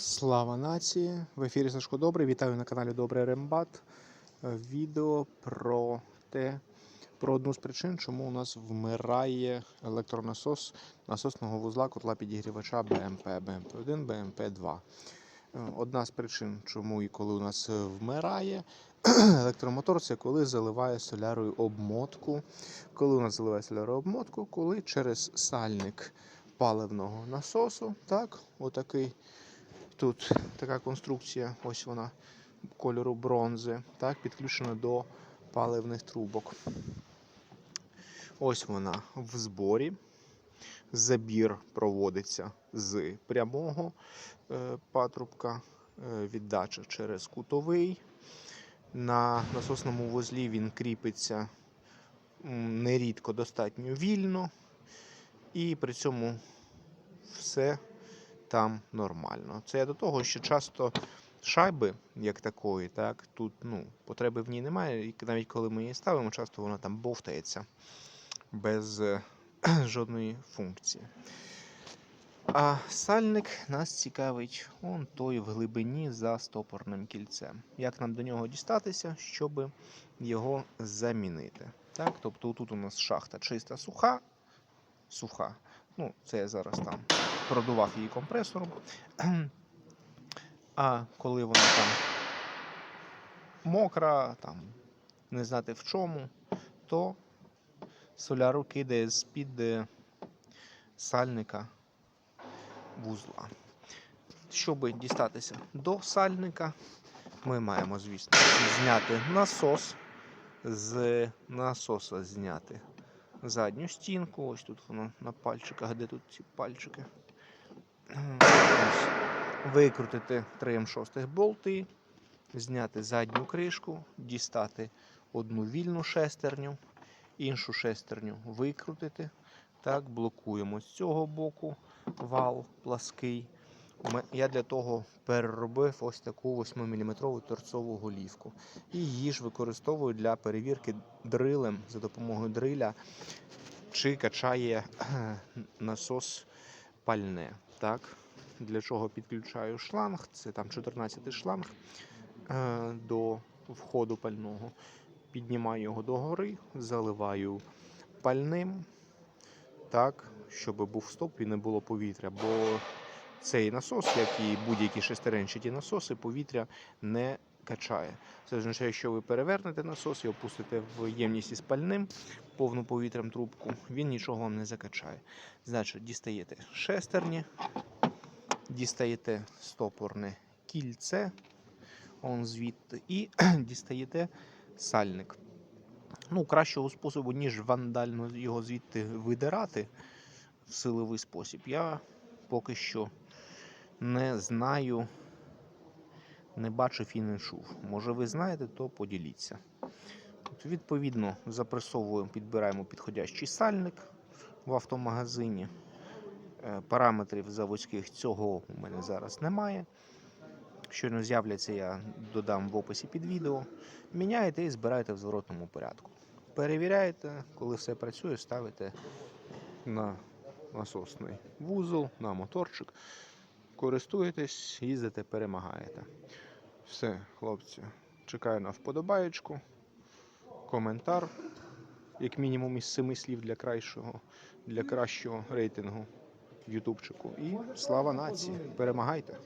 Слава нації! В ефірі Сашко Добрий. Вітаю на каналі Добрий Рембат. Відео про те, про одну з причин, чому у нас вмирає електронасос насосного вузла котла підігрівача БМП, БМП1, БМП2. Е, Одна з причин, чому і коли у нас вмирає електромотор, це коли заливає солярою обмотку. Коли у нас заливає солярою обмотку, коли через сальник паливного насосу, так, отакий. Тут така конструкція, ось вона кольору бронзи, так, підключена до паливних трубок. Ось вона в зборі. Забір проводиться з прямого е, патрубка, е, віддача через кутовий. На насосному вузлі він кріпиться нерідко достатньо вільно, і при цьому все там нормально. Це я до того, що часто шайби, як такої, так, тут ну, потреби в ній немає, і навіть коли ми її ставимо, часто вона там бовтається без е, жодної функції. А сальник нас цікавить он той в глибині за стопорним кільцем. Як нам до нього дістатися, щоб його замінити? Так, тобто тут у нас шахта чиста суха, суха. Ну, це я зараз там продував її компресором. А коли вона там мокра, там не знати в чому, то соляру кидає з-під е, сальника вузла. Щоб дістатися до сальника, ми маємо, звісно, зняти насос, з насоса зняти задню стінку. Ось тут воно на пальчиках, де тут ці пальчики. Викрутити 3 М6 болти, зняти задню кришку, дістати одну вільну шестерню, іншу шестерню викрутити. Так, блокуємо з цього боку вал плаский. Я для того переробив ось таку 8-мм торцову голівку. І її ж використовую для перевірки дрилем за допомогою дриля, чи качає насос пальне. Так? Для чого підключаю шланг, це там 14 шланг е, до входу пального. Піднімаю його догори, заливаю пальним, так, щоб був стоп і не було повітря. Бо цей насос, як і будь-які шестеренчаті насоси, повітря не качає. Це означає, що ви перевернете насос і опустите в ємність із пальним повну повітрям трубку, він нічого вам не закачає. Значить, дістаєте шестерні, дістаєте стопорне кільце, он звідти, і дістаєте сальник. Ну, кращого способу, ніж вандально його звідти видирати в силовий спосіб, я поки що не знаю, не бачив і не чув. Може, ви знаєте, то поділіться. От, відповідно, запресовуємо, підбираємо підходящий сальник в автомагазині. Е, Параметрів заводських цього у мене зараз немає. Щойно з'являться, я додам в описі під відео. Міняєте і збираєте в зворотному порядку. Перевіряєте, коли все працює, ставите на насосний вузол, на моторчик. Користуєтесь, їздите, перемагаєте. Все, хлопці, чекаю на вподобаєчку, коментар, як мінімум із семи слів для кращого, для кращого рейтингу Ютубчику. І слава нації! Перемагайте!